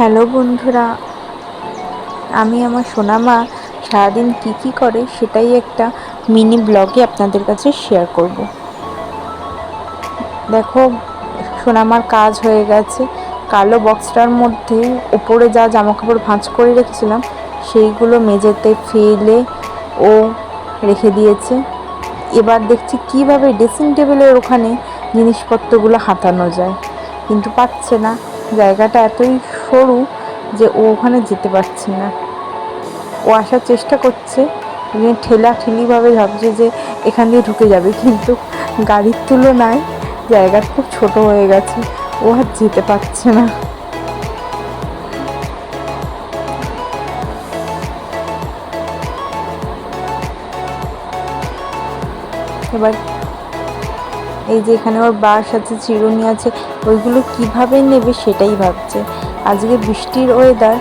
Hello বন্ধুরা, আমি আমার সোনামা সারাদিন কী কী করে সেটাই একটা মিনি ব্লগে আপনাদের কাছে শেয়ার করব। দেখো, সোনামার কাজ হয়ে গেছে। কালো বক্সটার মধ্যে ওপরে যা জামাকাপড় ভাঁজ করে রেখেছিলাম, সেইগুলো মেঝেতে ফেলে ও রেখে দিয়েছে। এবার দেখছি কীভাবে ড্রেসিং টেবিলের ওখানে জিনিসপত্রগুলো হাতানো যায়। কিন্তু পাচ্ছে না। জায়গাটা এতই সরু যে ও ওখানে যেতে পারছে না। ও আসার চেষ্টা করছে ঠেলা ঠেলিভাবে ভাবছে যে এখান দিয়ে ঢুকে যাবে, কিন্তু গাড়ির তুলনায় জায়গা খুব ছোট হয়ে গেছে, ও আর যেতে পারছে না। এবার এই যে এখানে ওর বাস আছে, চিরুনি আছে, ওইগুলো কীভাবে নেবে সেটাই ভাবছে। আজকে বৃষ্টির ওয়েদার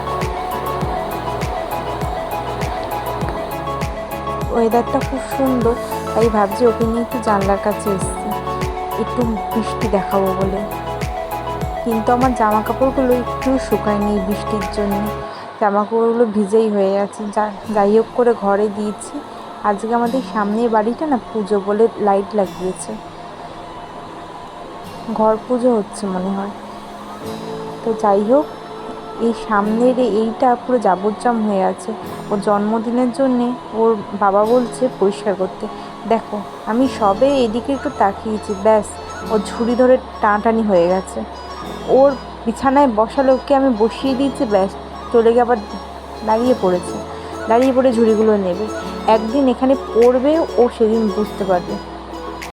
ওয়েদারটা খুব সুন্দর, তাই ভাবছি ওকে নিয়ে একটু জানলার কাছে এসেছি। একটু বৃষ্টি দেখাবো বলে। কিন্তু আমার জামা কাপড়গুলো একটু শুকায়নি বৃষ্টির জন্য। জামা কাপড়গুলো ভিজেই হয়ে আছে। যা, যাই হোক করে ঘরে দিয়েছি। আজকে আমাদের সামনের বাড়িটা না পুজো বলে লাইট লাগিয়েছে। ঘর পুজো হচ্ছে মনে হয়। তো যাই হোক, এই সামনের এইটা পুরো যাবজ্জাম হয়ে আছে। ওর জন্মদিনের জন্যে ওর বাবা বলছে পরিষ্কার করতে। দেখো, আমি সবে এদিকে একটু তাকিয়েছি, ব্যাস, ওর ঝুড়ি ধরে টানাটানি হয়ে গেছে। ওর বিছানায় বসালে ওকে আমি বসিয়ে দিয়েছি, ব্যাস, চলে গিয়ে আবার দাঁড়িয়ে পড়েছে। দাঁড়িয়ে পড়ে ঝুড়িগুলো নেবে। একদিন এখানে পড়বে, ও সেদিন বুঝতে পারবে।